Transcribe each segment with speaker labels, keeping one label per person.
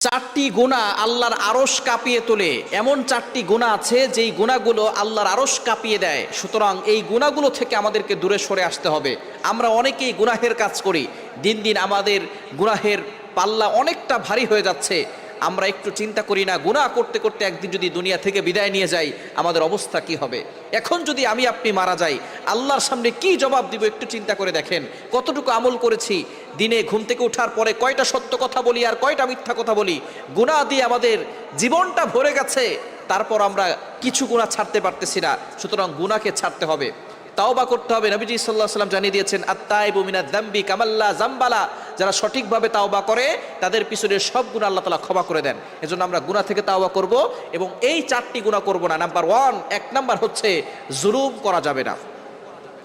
Speaker 1: চারটি গুণা আল্লাহর আরস কাঁপিয়ে তোলে। এমন চারটি গুণা আছে, যেই গুণাগুলো আল্লাহর আরস কাঁপিয়ে দেয়। সুতরাং এই গুণাগুলো থেকে আমাদেরকে দূরে সরে আসতে হবে। আমরা অনেকেই গুনাহের কাজ করি। দিন দিন আমাদের গুনাহের পাল্লা অনেকটা ভারী হয়ে যাচ্ছে। আমরা একটু চিন্তা করি না, গুনাহ করতে করতে একদিন যদি দুনিয়া থেকে বিদায় নিয়ে যাই, আমাদের অবস্থা কি হবে? এখন যদি আমি আপনি মারা যাই, আল্লাহর সামনে কি জবাব দিব একটু চিন্তা করে দেখেন। কতটুকু আমল করেছি? দিনে ঘুম থেকে ওঠার পরে কয়টা সত্য কথা বলি আর কয়টা মিথ্যা কথা বলি? গুনাহ দিয়ে আমাদের জীবনটা ভরে গেছে, তারপর আমরা কিছু গুনাহ ছাড়তে পারতেছি না। সুতরাং গুণাকে ছাড়তে হবে। তাওবা করতে হবে। নবীজি সাল্লাহ সাল্লাম জানিয়ে দিয়েছেন আত্মাইবু মিনা দাম্বি কামাল্লা জাম্বালা। যারা সঠিকভাবে তাওবা করে, তাদের পিছনে সব গুণা আল্লাহ তালা ক্ষমা করে দেন। এজন্য আমরা গুণা থেকে তাওবা করব এবং এই চারটি গুণা করব না। নাম্বার ওয়ান, এক নাম্বার হচ্ছে জুলুম করা যাবে না।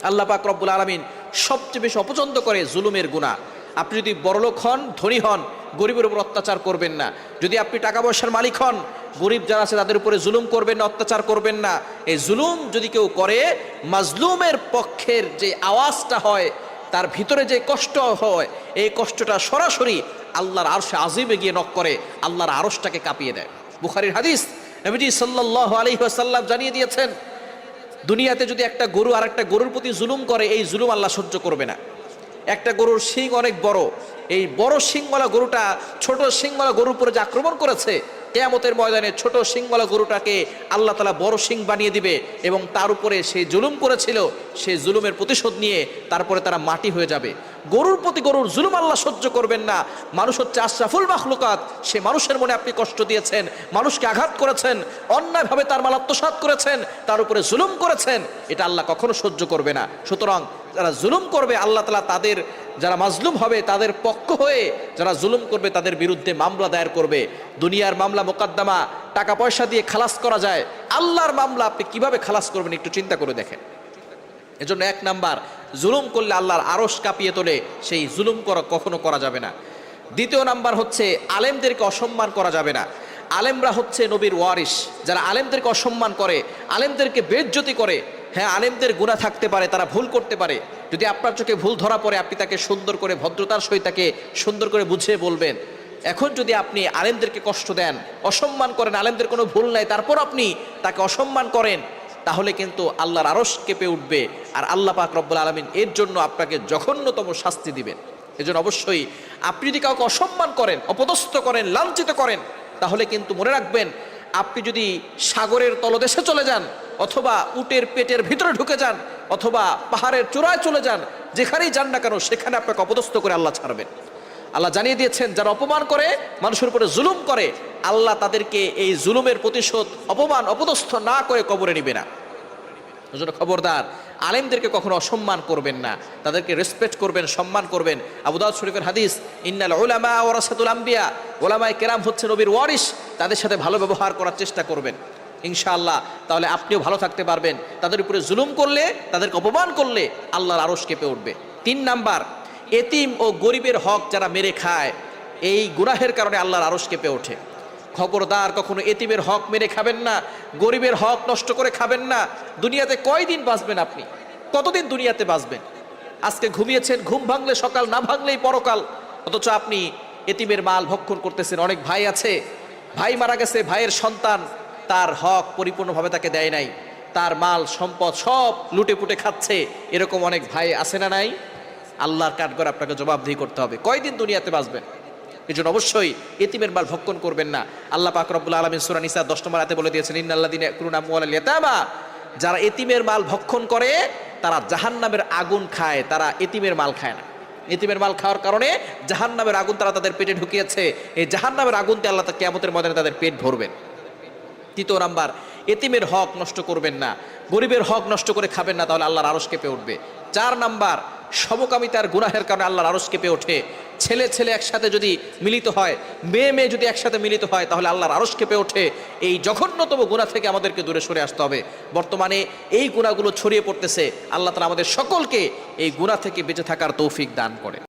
Speaker 1: আল্লাহ পাক রব্বুল আলমিন সবচেয়ে বেশি অপছন্দ করে জুলুমের গুণা আপনি যদি বড়লোক হন, ধনী হন, গরিবের উপর অত্যাচার করবেন না। যদি আপনি টাকা পয়সার মালিক হন, গরিব যারা আছে তাদের উপরে জুলুম করবেন না, অত্যাচার করবেন না। এই জুলুম যদি কেউ করে, মাজলুমের পক্ষের যে আওয়াজটা হয়, তার ভিতরে যে কষ্ট হয়, এই কষ্টটা সরাসরি আল্লাহর আরশে আজিমে গিয়ে নক করে, আল্লাহর আরশটাকে কাঁপিয়ে দেয়। বুখারির হাদিস নবীজি সাল্লাহ আলহিহাসাল্লাম জানিয়ে দিয়েছেন, দুনিয়াতে যদি একটা গরু আর একটা গরুর প্রতি জুলুম করে, এই জুলুম আল্লাহ সহ্য করবে না। একটা গরুর শিং অনেক বড়। এই বড় শিংওয়ালা গরুটা ছোট শিংওয়ালা গরুর উপরে যে আক্রমণ করেছে, কেয়ামতের ময়দানে ছোট শিংওয়ালা গরুটাকে আল্লাহ তালা বড় শিং বানিয়ে দিবে এবং তার উপরে সে জুলুম করেছিল সেই জুলুমের প্রতিশোধ নিয়ে তারপরে তারা মাটি হয়ে যাবে। গরুর প্রতি গরুর জুলুম আল্লাহ সহ্য করবেন না। মানুষ হচ্ছে আশরাফুল মাখলুকাত। সে মানুষের মনে আপনি কষ্ট দিয়েছেন, মানুষকে আঘাত করেছেন, অন্যায়ভাবে তার মাল আত্মসাত করেছেন, তার উপরে জুলুম করেছেন। এটা আল্লাহ কখনো সহ্য করবে না। সুতরাং যারা জুলুম করবে, আল্লাহ তালা তাদের যারা মাজলুম হবে, তাদের পক্ষ হয়ে যারা জুলুম করবে, তাদের বিরুদ্ধে মামলা দায়ের করবে। দুনিয়ার মামলা মোকদ্দমা টাকা পয়সা দিয়ে খালাস করা যায়। আল্লাহর মামলা আপনি কীভাবে খালাস করবেন একটু চিন্তা করে দেখেন। এজন্য এক নাম্বার, জুলুম করলে আল্লাহর আরস কাঁপিয়ে তোলে, সেই জুলুম করা কখনো করা যাবে না। দ্বিতীয় নাম্বার হচ্ছে, আলেমদেরকে অসম্মান করা যাবে না। আলেমরা হচ্ছে নবীর ওয়ারিস যারা আলেমদেরকে অসম্মান করে, আলেমদেরকে বেজ্জতি করে হ্যাঁ আলেমদের গুণা থাকতে পারে, তারা ভুল করতে পারে। যদি আপনার চোখে ভুল ধরা পড়ে, আপনি তাকে সুন্দর করে, ভদ্রতার সহিত তাকে সুন্দর করে বুঝিয়ে বলবেন। এখন যদি আপনি আলেমদেরকে কষ্ট দেন, অসম্মান করেন, আলেমদের কোনো ভুল নাই, তারপর আপনি তাকে অসম্মান করেন, তাহলে কিন্তু আল্লাহর আরস কেঁপে উঠবে আর আল্লাহ পাক রব্বুল আলমিন এর জন্য আপনাকে জঘন্যতম শাস্তি দিবেন। এজন্য অবশ্যই আপনি যদি কাউকে অসম্মান করেন, অপদস্থ করেন, লাঞ্ছিত করেন, তাহলে কিন্তু মনে রাখবেন আপনি যদি সাগরের তলদেশে চলে যান, অথবা উটের পেটের ভিতরে ঢুকে যান, অথবা পাহাড়ের চূড়ায় চলে যান, যেখানেই যান না কেন, সেখানে আপনাকে অপদস্থ করে আল্লাহ ছাড়বেন। আল্লাহ জানিয়ে দিয়েছেন, যারা অপমান করে, মানুষের উপরে জুলুম করে, আল্লাহ তাদেরকে এই জুলুমের প্রতিশোধ, অপমান, অপদস্থ না করে কবরে নিবে না। খবরদার আলেমদেরকে কখনো অসম্মান করবেন না। তাদেরকে রেসপেক্ট করবেন, সম্মান করবেন। আবুদাউদ শরীফের হাদিস, ইন্নাল ওলামা ওরাসাতুল আম্বিয়া ওলামায় কেরাম হচ্ছে নবীর ওয়ারিস তাদের সাথে ভালো ব্যবহার করার চেষ্টা করবেন। ইনশাআল্লাহ, তাহলে আপনিও ভালো থাকতে পারবেন। তাদের উপরে জুলুম করলে, তাদেরকে অপমান করলে আল্লাহর আরস কেঁপে উঠবে। তিন নাম্বার, এতিম ও গরিবের হক যারা মেরে খায়, এই গুনাহের কারণে আল্লাহর আরস কেঁপে ওঠে। খবরদার, কখনো এতিমের হক মেরে খাবেন না, গরিবের হক নষ্ট করে খাবেন না। দুনিয়াতে কয়দিন বাঁচবেন আপনি? কতদিন দুনিয়াতে বাঁচবেন? আজকে ঘুমিয়েছেন, ঘুম ভাঙলে সকাল, না ভাঙলেই পরকাল। অথচ আপনি এতিমের মাল ভক্ষণ করতেছেন, অনেক ভাই আছে। ভাই মারা গেছে, ভাইয়ের সন্তান, তার হক পরিপূর্ণভাবে তাকে দেয় নাই। তার মাল, সম্পদ সব লুটে পুটে খাচ্ছে। এরকম অনেক ভাই আছে না নাই? আল্লাহর কাঠগড় আপনাকে জবাবদিহি করতে হবে। কয়দিন দুনিয়াতে বাঁচবেন? এই জন্য অবশ্যই এতিমের মাল ভক্ষণ করবেন না। আল্লাহ পাক রব্বুল আলমিন সুরা নিসা দশ নম্বর হাতে বলে দিয়েছেন ইন্নাল্লাহ দিনে করুণা মুআলিয়াতামা যারা এতিমের মাল ভক্ষণ করে, তারা জাহান্নামের আগুন খায়, তারা এতিমের মাল খায় না। এতিমের মাল খাওয়ার কারণে জাহান্নামের আগুন তারা তাদের পেটে ঢুকিয়েছে। এই জাহান্নামের আগুনতে আল্লাহ তা কেমতের ময়দানে তাদের পেট ভরবেন। তৃতীয় নাম্বার, এতিমের হক নষ্ট করবেন না। গরিবের হক নষ্ট করে খাবেন না, তাহলে আল্লাহর আরস কেঁপে উঠবে। চার নাম্বার, সমকামিতার গুনাহের কারণে আল্লাহর আরস কেঁপে ওঠে। ছেলে ছেলে একসাথে যদি মিলিত হয়, মেয়ে মেয়ে যদি একসাথে মিলিত হয়, তাহলে আল্লাহর আরস কেঁপে ওঠে। এই জঘন্যতম গুণা থেকে আমাদেরকে দূরে সরে আসতে হবে। বর্তমানে এই গুণাগুলো ছড়িয়ে পড়তেছে। আল্লাহ তালা আমাদের সকলকে এই গুণা থেকে বেঁচে থাকার তৌফিক দান করে।